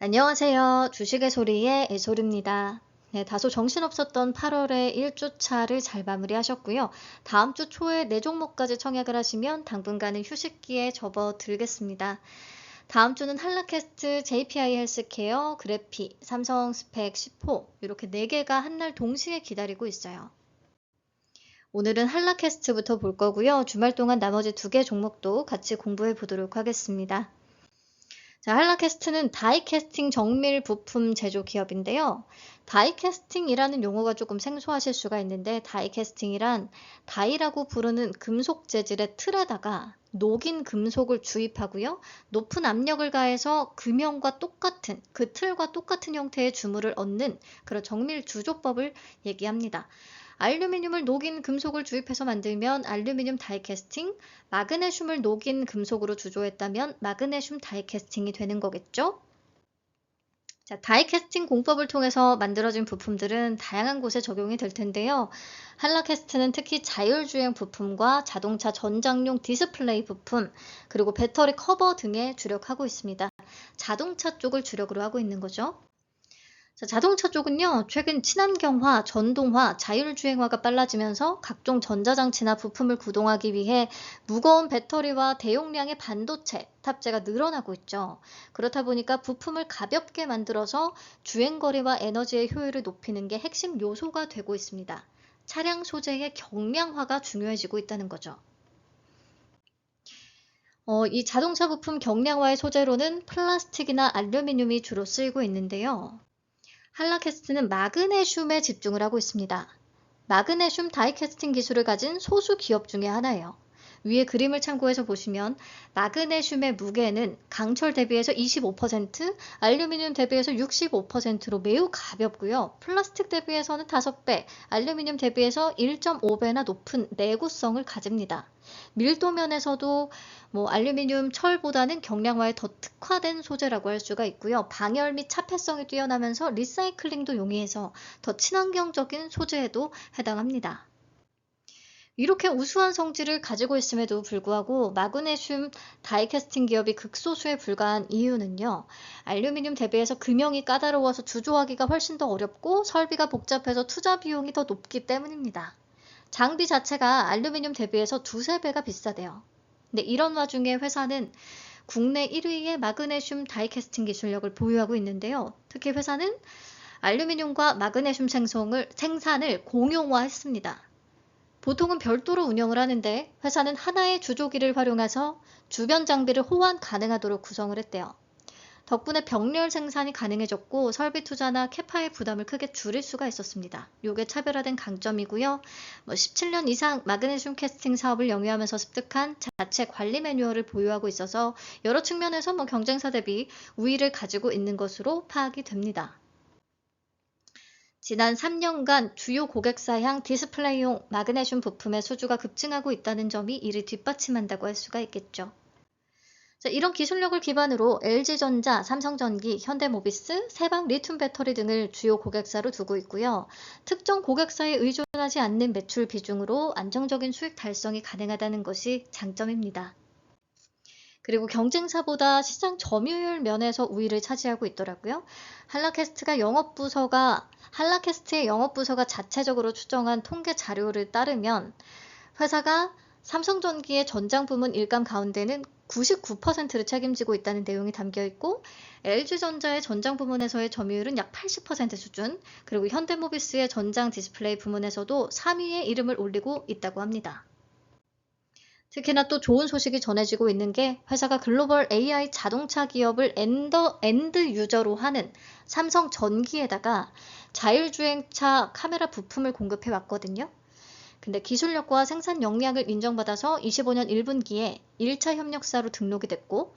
안녕하세요. 주식의 소리의 애소리입니다. 네, 다소 정신없었던 8월의 1주차를 잘 마무리하셨고요. 다음 주 초에 네 종목까지 청약을 하시면 당분간은 휴식기에 접어들겠습니다. 다음 주는 한라캐스트, JPI 헬스케어, 그래피, 삼성 스펙, 10호 이렇게 4개가 한 날 동시에 기다리고 있어요. 오늘은 한라캐스트부터 볼 거고요. 주말 동안 나머지 두 개 종목도 같이 공부해 보도록 하겠습니다. 자, 한라캐스트는 다이캐스팅 정밀 부품 제조 기업인데요. 다이캐스팅이라는 용어가 조금 생소하실 수가 있는데 다이캐스팅이란 다이라고 부르는 금속 재질의 틀에다가 녹인 금속을 주입하고요. 높은 압력을 가해서 금형과 똑같은 그 틀과 똑같은 형태의 주물을 얻는 그런 정밀 주조법을 얘기합니다. 알루미늄을 녹인 금속을 주입해서 만들면 알루미늄 다이캐스팅, 마그네슘을 녹인 금속으로 주조했다면 마그네슘 다이캐스팅이 되는 거겠죠? 자, 다이캐스팅 공법을 통해서 만들어진 부품들은 다양한 곳에 적용이 될 텐데요. 한라캐스트는 특히 자율주행 부품과 자동차 전장용 디스플레이 부품, 그리고 배터리 커버 등에 주력하고 있습니다. 자동차 쪽을 주력으로 하고 있는 거죠. 자, 자동차 쪽은요, 최근 친환경화, 전동화, 자율주행화가 빨라지면서 각종 전자장치나 부품을 구동하기 위해 무거운 배터리와 대용량의 반도체 탑재가 늘어나고 있죠. 그렇다 보니까 부품을 가볍게 만들어서 주행거리와 에너지의 효율을 높이는 게 핵심 요소가 되고 있습니다. 차량 소재의 경량화가 중요해지고 있다는 거죠. 어, 이 자동차 부품 경량화의 소재로는 플라스틱이나 알루미늄이 주로 쓰이고 있는데요. 한라캐스트는 마그네슘에 집중을 하고 있습니다. 마그네슘 다이캐스팅 기술을 가진 소수 기업 중의 하나예요. 위에 그림을 참고해서 보시면 마그네슘의 무게는 강철 대비해서 25%, 알루미늄 대비해서 65%로 매우 가볍고요. 플라스틱 대비해서는 5배, 알루미늄 대비해서 1.5배나 높은 내구성을 가집니다. 밀도 면에서도 뭐 알루미늄, 철보다는 경량화에 더 특화된 소재라고 할 수가 있고요. 방열 및 차폐성이 뛰어나면서 리사이클링도 용이해서 더 친환경적인 소재에도 해당합니다. 이렇게 우수한 성질을 가지고 있음에도 불구하고 마그네슘 다이캐스팅 기업이 극소수에 불과한 이유는요. 알루미늄 대비해서 금형이 까다로워서 주조하기가 훨씬 더 어렵고 설비가 복잡해서 투자 비용이 더 높기 때문입니다. 장비 자체가 알루미늄 대비해서 두세 배가 비싸대요. 근데 이런 와중에 회사는 국내 1위의 마그네슘 다이캐스팅 기술력을 보유하고 있는데요. 특히 회사는 알루미늄과 마그네슘 생성을, 생산을 공용화했습니다. 보통은 별도로 운영을 하는데 회사는 하나의 주조기를 활용해서 주변 장비를 호환 가능하도록 구성을 했대요. 덕분에 병렬 생산이 가능해졌고 설비 투자나 캐파의 부담을 크게 줄일 수가 있었습니다. 이게 차별화된 강점이고요. 뭐 17년 이상 마그네슘 캐스팅 사업을 영위하면서 습득한 자체 관리 매뉴얼을 보유하고 있어서 여러 측면에서 뭐 경쟁사 대비 우위를 가지고 있는 것으로 파악이 됩니다. 지난 3년간 주요 고객사향 디스플레이용 마그네슘 부품의 수주가 급증하고 있다는 점이 이를 뒷받침한다고 할 수가 있겠죠. 자, 이런 기술력을 기반으로 LG전자, 삼성전기, 현대모비스, 세방 리튬 배터리 등을 주요 고객사로 두고 있고요. 특정 고객사에 의존하지 않는 매출 비중으로 안정적인 수익 달성이 가능하다는 것이 장점입니다. 그리고 경쟁사보다 시장 점유율 면에서 우위를 차지하고 있더라고요. 한라캐스트가 영업 부서가 한라캐스트의 영업 부서가 자체적으로 추정한 통계 자료를 따르면 회사가 삼성전기의 전장 부문 일감 가운데는 99%를 책임지고 있다는 내용이 담겨 있고 LG전자의 전장 부문에서의 점유율은 약 80% 수준, 그리고 현대모비스의 전장 디스플레이 부문에서도 3위의 이름을 올리고 있다고 합니다. 특히나 또 좋은 소식이 전해지고 있는 게 회사가 글로벌 AI 자동차 기업을 엔더, 엔드 유저로 하는 삼성 전기에다가 자율주행차 카메라 부품을 공급해 왔거든요. 근데 기술력과 생산 역량을 인정받아서 25년 1분기에 1차 협력사로 등록이 됐고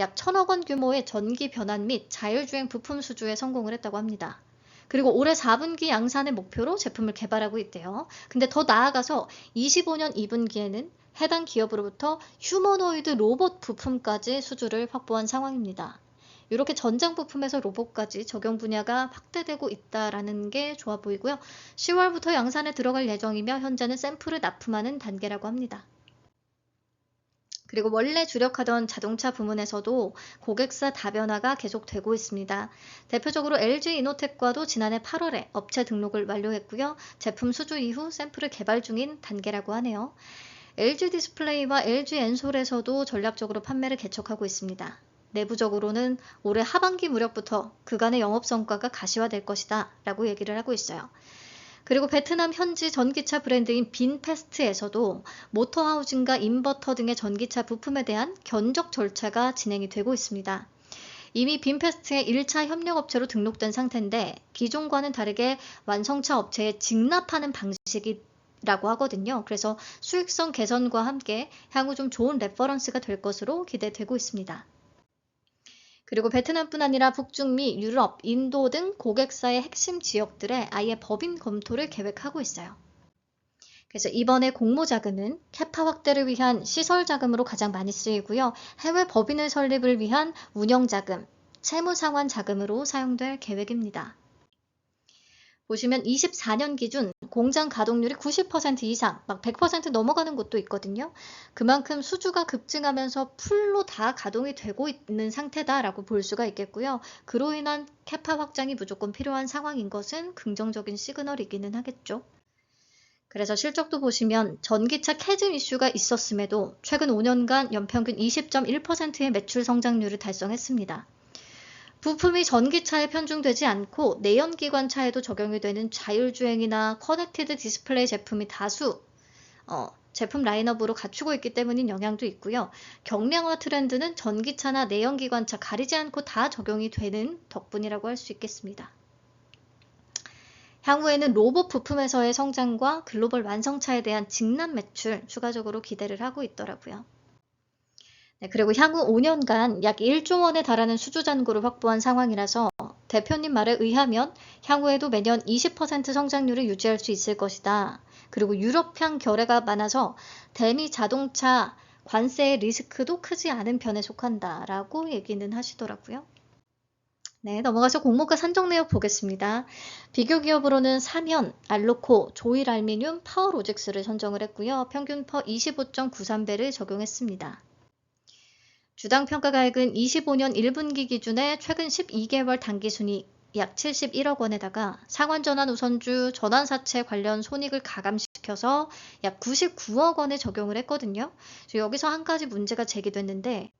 약 천억 원 규모의 전기 변환 및 자율주행 부품 수주에 성공을 했다고 합니다. 그리고 올해 4분기 양산의 목표로 제품을 개발하고 있대요. 근데 더 나아가서 25년 2분기에는 해당 기업으로부터 휴머노이드 로봇 부품까지 수주를 확보한 상황입니다. 이렇게 전장 부품에서 로봇까지 적용 분야가 확대되고 있다라는 게 좋아 보이고요. 10월부터 양산에 들어갈 예정이며 현재는 샘플을 납품하는 단계라고 합니다. 그리고 원래 주력하던 자동차 부문에서도 고객사 다변화가 계속되고 있습니다. 대표적으로 LG 이노텍과도 지난해 8월에 업체 등록을 완료했고요. 제품 수주 이후 샘플을 개발 중인 단계라고 하네요. LG 디스플레이와 LG 엔솔에서도 전략적으로 판매를 개척하고 있습니다. 내부적으로는 올해 하반기 무렵부터 그간의 영업 성과가 가시화될 것이다 라고 얘기를 하고 있어요. 그리고 베트남 현지 전기차 브랜드인 빈페스트에서도 모터 하우징과 인버터 등의 전기차 부품에 대한 견적 절차가 진행이 되고 있습니다. 이미 빈페스트의 1차 협력업체로 등록된 상태인데 기존과는 다르게 완성차 업체에 직납하는 방식이 라고 하거든요. 그래서 수익성 개선과 함께 향후 좀 좋은 레퍼런스가 될 것으로 기대되고 있습니다. 그리고 베트남뿐 아니라 북중미, 유럽, 인도 등 고객사의 핵심 지역들에 아예 법인 검토를 계획하고 있어요. 그래서 이번에 공모 자금은 캐파 확대를 위한 시설 자금으로 가장 많이 쓰이고요. 해외 법인을 설립을 위한 운영 자금, 채무 상환 자금으로 사용될 계획입니다. 보시면 24년 기준 공장 가동률이 90% 이상, 막 100% 넘어가는 곳도 있거든요. 그만큼 수주가 급증하면서 풀로 다 가동이 되고 있는 상태다라고 볼 수가 있겠고요. 그로 인한 캐파 확장이 무조건 필요한 상황인 것은 긍정적인 시그널이기는 하겠죠. 그래서 실적도 보시면 전기차 캐즘 이슈가 있었음에도 최근 5년간 연평균 20.1%의 매출 성장률을 달성했습니다. 부품이 전기차에 편중되지 않고 내연기관차에도 적용이 되는 자율주행이나 커넥티드 디스플레이 제품이 다수 어, 제품 라인업으로 갖추고 있기 때문인 영향도 있고요. 경량화 트렌드는 전기차나 내연기관차 가리지 않고 다 적용이 되는 덕분이라고 할 수 있겠습니다. 향후에는 로봇 부품에서의 성장과 글로벌 완성차에 대한 직납 매출 추가적으로 기대를 하고 있더라고요. 네, 그리고 향후 5년간 약 1조 원에 달하는 수주 잔고를 확보한 상황이라서 대표님 말에 의하면 향후에도 매년 20% 성장률을 유지할 수 있을 것이다. 그리고 유럽향 결례가 많아서 대미 자동차 관세의 리스크도 크지 않은 편에 속한다라고 얘기는 하시더라고요. 네, 넘어가서 공모가 산정 내역 보겠습니다. 비교 기업으로는 사면, 알로코, 조일 알미늄, 파워로직스를 선정을 했고요. 평균 퍼 25.93배를 적용했습니다. 주당 평가가액은 25년 1분기 기준에 최근 12개월 단기 순이약 71억 원에다가 상환전환 우선주 전환사채 관련 손익을 가감시켜서 약 99억 원에 적용을 했거든요. 여기서 한 가지 문제가 제기됐는데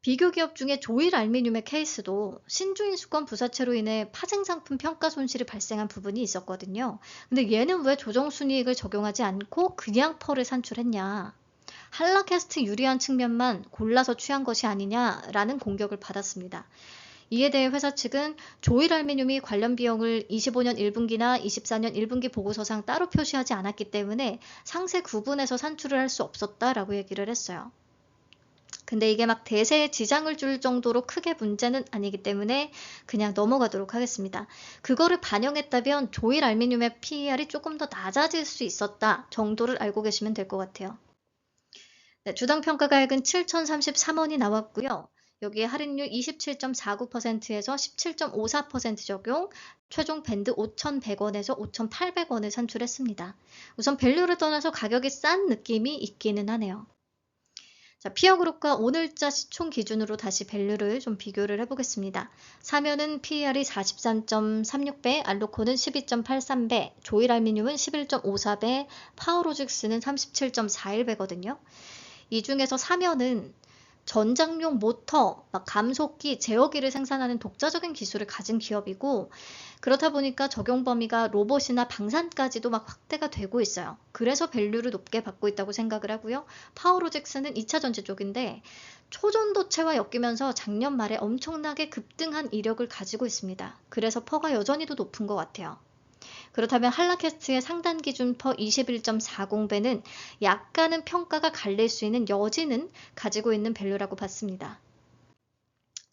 비교 기업 중에 조일 알미늄의 케이스도 신주인 수권 부사채로 인해 파생 상품 평가 손실이 발생한 부분이 있었거든요. 근데 얘는 왜 조정 순이익을 적용하지 않고 그냥 펄을 산출했냐? 한라캐스트 유리한 측면만 골라서 취한 것이 아니냐라는 공격을 받았습니다. 이에 대해 회사 측은 조일 알미늄이 관련 비용을 25년 1분기나 24년 1분기 보고서상 따로 표시하지 않았기 때문에 상세 구분해서 산출을 할 수 없었다라고 얘기를 했어요. 근데 이게 막 대세에 지장을 줄 정도로 크게 문제는 아니기 때문에 그냥 넘어가도록 하겠습니다. 그거를 반영했다면 조일 알미늄의 PER이 조금 더 낮아질 수 있었다 정도를 알고 계시면 될 것 같아요. 네, 주당 평가가액은 7,033원이 나왔고요. 여기에 할인율 27.49%에서 17.54% 적용, 최종 밴드 5,100원에서 5,800원을 산출했습니다. 우선 밸류를 떠나서 가격이 싼 느낌이 있기는 하네요. 자, 피어그룹과 오늘자 시총 기준으로 다시 밸류를 좀 비교를 해보겠습니다. 사면은 PER이 43.36배, 알로코는 12.83배, 조일알미늄은 11.54배, 파워로직스는 37.41배거든요. 이 중에서 사면은 전장용 모터, 막 감속기, 제어기를 생산하는 독자적인 기술을 가진 기업이고 그렇다 보니까 적용 범위가 로봇이나 방산까지도 막 확대가 되고 있어요. 그래서 밸류를 높게 받고 있다고 생각을 하고요. 파워로직스는 2차 전지 쪽인데 초전도체와 엮이면서 작년 말에 엄청나게 급등한 이력을 가지고 있습니다. 그래서 퍼가 여전히 도 높은 것 같아요. 그렇다면 한라캐스트의 상단 기준 퍼 21.40배는 약간은 평가가 갈릴 수 있는 여지는 가지고 있는 밸류라고 봤습니다.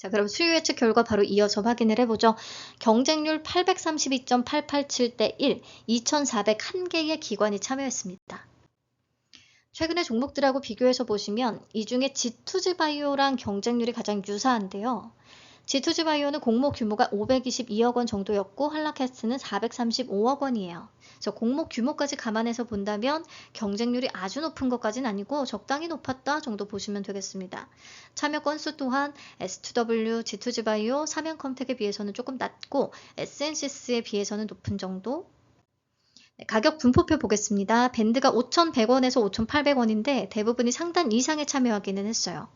자, 그럼 수요 예측 결과 바로 이어서 확인을 해보죠. 경쟁률 832.887대 1, 2,401개의 기관이 참여했습니다. 최근의 종목들하고 비교해서 보시면 이 중에 지투즈 바이오랑 경쟁률이 가장 유사한데요. G2G 바이오는 공모 규모가 522억 원 정도였고 한라캐스트는 435억 원이에요. 그래서 공모 규모까지 감안해서 본다면 경쟁률이 아주 높은 것까지는 아니고 적당히 높았다 정도 보시면 되겠습니다. 참여 건수 또한 S2W, G2G 바이오, 삼양컴텍에 비해서는 조금 낮고 SNCS에 비해서는 높은 정도 네, 가격 분포표 보겠습니다. 밴드가 5,100원에서 5,800원인데 대부분이 상단 이상에 참여하기는 했어요.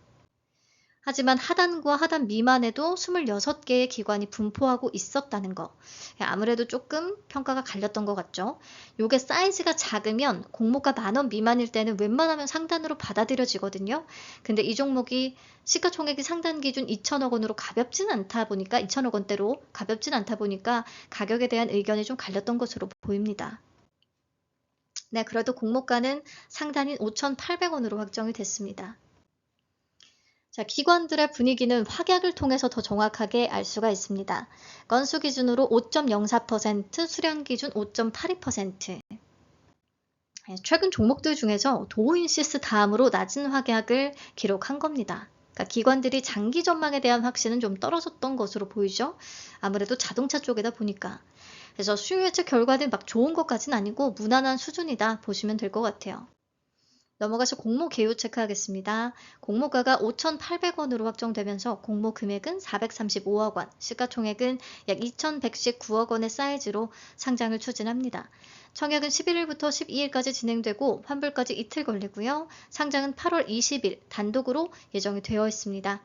하지만 하단과 하단 미만에도 26개의 기관이 분포하고 있었다는 거. 아무래도 조금 평가가 갈렸던 것 같죠. 요게 사이즈가 작으면 공모가 만원 미만일 때는 웬만하면 상단으로 받아들여지거든요. 근데 이 종목이 시가총액이 상단 기준 2천억 원으로 가볍진 않다 보니까 2천억 원대로 가볍진 않다 보니까 가격에 대한 의견이 좀 갈렸던 것으로 보입니다. 네, 그래도 공모가는 상단인 5,800원으로 확정이 됐습니다. 자, 기관들의 분위기는 확약을 통해서 더 정확하게 알 수가 있습니다. 건수 기준으로 5.04%, 수량 기준 5.82%. 최근 종목들 중에서 도우인시스 다음으로 낮은 확약을 기록한 겁니다. 그러니까 기관들이 장기 전망에 대한 확신은 좀 떨어졌던 것으로 보이죠. 아무래도 자동차 쪽이다 보니까. 그래서 수요 예측 결과는 막 좋은 것까지는 아니고 무난한 수준이다 보시면 될 것 같아요. 넘어가서 공모 개요 체크하겠습니다. 공모가가 5,800원으로 확정되면서 공모 금액은 435억 원, 시가총액은 약 2,119억 원의 사이즈로 상장을 추진합니다. 청약은 11일부터 12일까지 진행되고 환불까지 이틀 걸리고요. 상장은 8월 20일 단독으로 예정이 되어 있습니다.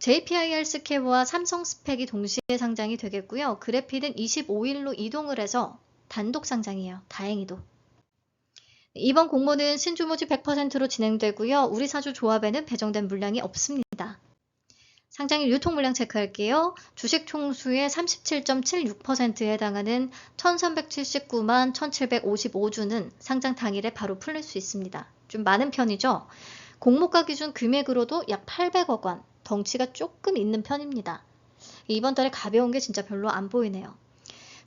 JPIR 스케어와 삼성 스펙이 동시에 상장이 되겠고요. 그래피는 25일로 이동을 해서 단독 상장이에요. 다행히도. 이번 공모는 신주모지 100%로 진행되고요. 우리 사주 조합에는 배정된 물량이 없습니다. 상장일 유통 물량 체크할게요. 주식 총수의 37.76%에 해당하는 1379만 1755주는 상장 당일에 바로 풀릴 수 있습니다. 좀 많은 편이죠. 공모가 기준 금액으로도 약 800억 원, 덩치가 조금 있는 편입니다. 이번 달에 가벼운 게 진짜 별로 안 보이네요.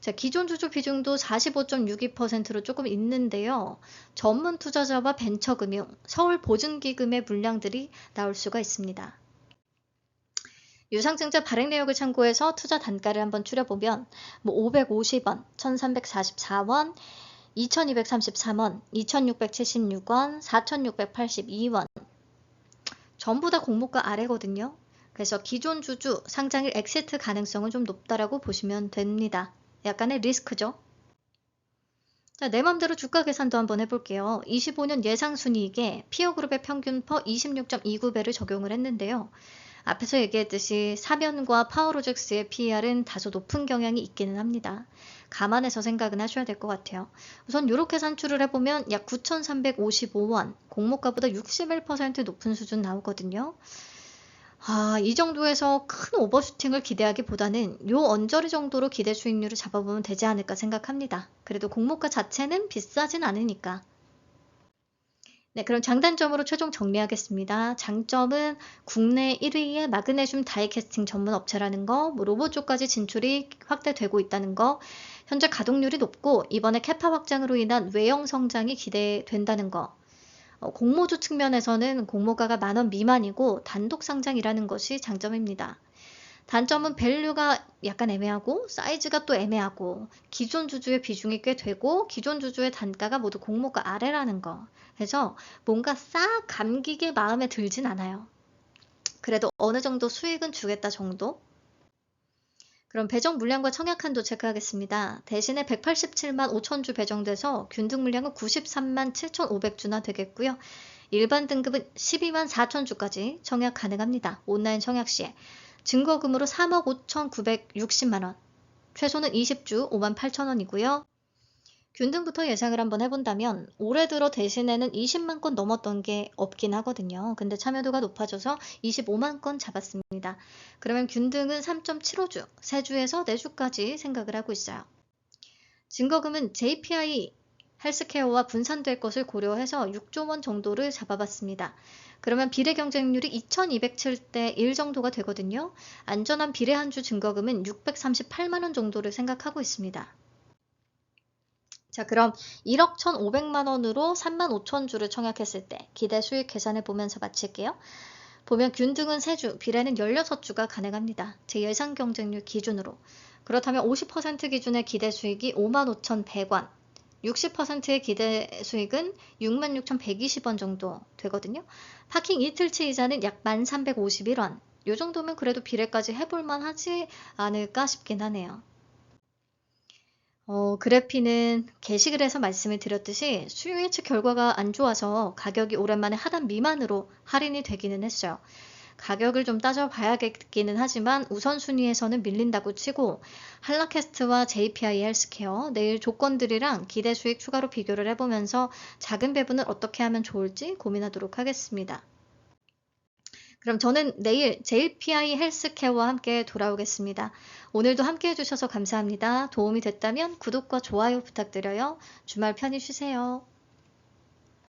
자, 기존 주주 비중도 45.62%로 조금 있는데요. 전문 투자자와 벤처금융, 서울보증기금의 물량들이 나올 수가 있습니다. 유상증자 발행 내역을 참고해서 투자 단가를 한번 추려보면 뭐 550원, 1344원, 2233원, 2676원, 4682원 전부 다 공모가 아래거든요. 그래서 기존 주주 상장일 엑시트 가능성은 좀 높다라고 보시면 됩니다. 약간의 리스크죠. 자, 내 맘대로 주가 계산도 한번 해볼게요. 25년 예상 순이익에 피어그룹의 평균 퍼 26.29배를 적용을 했는데요. 앞에서 얘기했듯이 사면과 파워로직스의 PER은 다소 높은 경향이 있기는 합니다. 감안해서 생각은 하셔야 될 것 같아요. 우선 이렇게 산출을 해보면 약 9,355원, 공모가보다 61% 높은 수준 나오거든요. 아, 이 정도에서 큰 오버슈팅을 기대하기보다는 요 언저리 정도로 기대 수익률을 잡아보면 되지 않을까 생각합니다. 그래도 공모가 자체는 비싸진 않으니까. 네, 그럼 장단점으로 최종 정리하겠습니다. 장점은 국내 1위의 마그네슘 다이캐스팅 전문 업체라는 거, 뭐 로봇 쪽까지 진출이 확대되고 있다는 거, 현재 가동률이 높고 이번에 캐파 확장으로 인한 외형 성장이 기대된다는 거, 어, 공모주 측면에서는 공모가가 만원 미만이고 단독 상장이라는 것이 장점입니다. 단점은 밸류가 약간 애매하고 사이즈가 또 애매하고 기존 주주의 비중이 꽤 되고 기존 주주의 단가가 모두 공모가 아래라는 거. 그래서 뭔가 싹 감기게 마음에 들진 않아요. 그래도 어느 정도 수익은 주겠다 정도? 그럼 배정 물량과 청약 한도 체크하겠습니다. 대신에 187만 5천주 배정돼서 균등 물량은 93만 7,500주나 되겠고요. 일반 등급은 12만 4천주까지 청약 가능합니다. 온라인 청약 시에. 증거금으로 3억 5,960만원. 최소는 20주 5만 8천원이고요. 균등부터 예상을 한번 해본다면 올해 들어 대신에는 20만 건 넘었던 게 없긴 하거든요. 근데 참여도가 높아져서 25만 건 잡았습니다. 그러면 균등은 3.75주, 3주에서 4주까지 생각을 하고 있어요. 증거금은 JPI 헬스케어와 분산될 것을 고려해서 6조 원 정도를 잡아봤습니다. 그러면 비례 경쟁률이 2207대 1 정도가 되거든요. 안전한 비례 한주 증거금은 638만 원 정도를 생각하고 있습니다. 자, 그럼 1억 1,500만 원으로 3만 5천 주를 청약했을 때 기대 수익 계산해 보면서 마칠게요. 보면 균등은 3주, 비례는 16주가 가능합니다. 제 예상 경쟁률 기준으로. 그렇다면 50% 기준의 기대 수익이 55,100원, 60%의 기대 수익은 66,120원 정도 되거든요. 파킹 이틀치 이자는 약 1,351원. 이 정도면 그래도 비례까지 해볼만 하지 않을까 싶긴 하네요. 어, 그래피는 게시글에서 말씀을 드렸듯이 수요 예측 결과가 안 좋아서 가격이 오랜만에 하단 미만으로 할인이 되기는 했어요. 가격을 좀 따져봐야겠기는 하지만 우선순위에서는 밀린다고 치고 한라캐스트와 JPI 헬스케어 내일 조건들이랑 기대 수익 추가로 비교를 해보면서 작은 배분을 어떻게 하면 좋을지 고민하도록 하겠습니다. 그럼 저는 내일 JPI 헬스케어와 함께 돌아오겠습니다. 오늘도 함께 해주셔서 감사합니다. 도움이 됐다면 구독과 좋아요 부탁드려요. 주말 편히 쉬세요.